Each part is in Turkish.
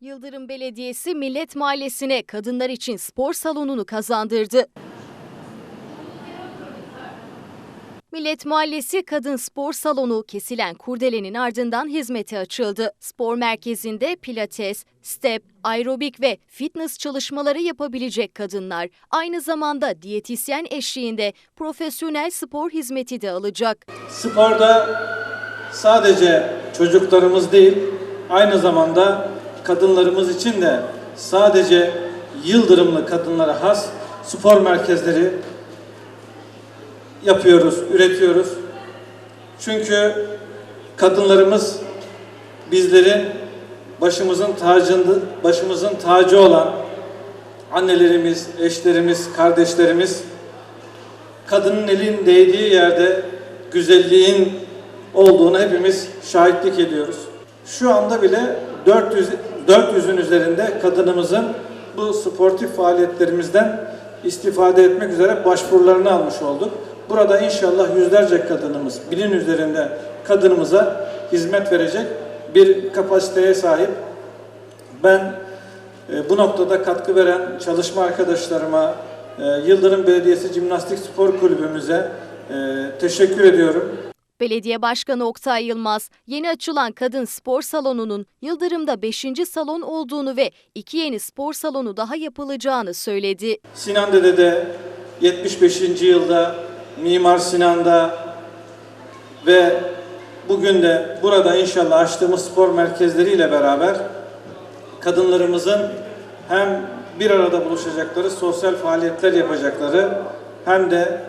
Yıldırım Belediyesi Millet Mahallesi'ne kadınlar için spor salonunu kazandırdı. Millet Mahallesi Kadın Spor Salonu kesilen kurdelenin ardından hizmete açıldı. Spor merkezinde pilates, step, aerobik ve fitness çalışmaları yapabilecek kadınlar aynı zamanda diyetisyen eşliğinde profesyonel spor hizmeti de alacak. Sporda sadece çocuklarımız değil, aynı zamanda kadınlarımız için de sadece Yıldırımlı kadınlara has spor merkezleri yapıyoruz, üretiyoruz. Çünkü kadınlarımız bizlerin başımızın tacında, başımızın tacı olan annelerimiz, eşlerimiz, kardeşlerimiz kadının elin değdiği yerde güzelliğin olduğunu hepimiz şahitlik ediyoruz. Şu anda bile 400 400'ün üzerinde kadınımızın bu sportif faaliyetlerimizden istifade etmek üzere başvurularını almış olduk. Burada inşallah yüzlerce kadınımız, binin üzerinde kadınımıza hizmet verecek bir kapasiteye sahip. Ben e, bu noktada katkı veren çalışma arkadaşlarıma, e, Yıldırım Belediyesi Cimnastik Spor Kulübümüze e, teşekkür ediyorum. Belediye Başkanı Oktay Yılmaz, yeni açılan kadın spor salonunun Yıldırım'da 5. salon olduğunu ve iki yeni spor salonu daha yapılacağını söyledi. Sinan Dede'de 75. yılda Mimar Sinan'da ve bugün de burada inşallah açtığımız spor merkezleriyle beraber kadınlarımızın hem bir arada buluşacakları, sosyal faaliyetler yapacakları hem de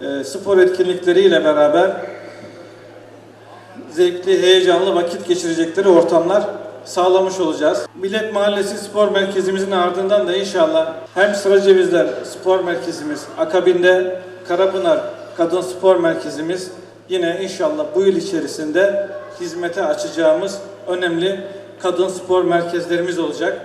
e, spor etkinlikleriyle beraber zevkli, heyecanlı vakit geçirecekleri ortamlar sağlamış olacağız. Millet Mahallesi Spor Merkezimizin ardından da inşallah hem Sıracevizler Spor Merkezimiz, akabinde Karapınar Kadın Spor Merkezimiz yine inşallah bu yıl içerisinde hizmete açacağımız önemli kadın spor merkezlerimiz olacak.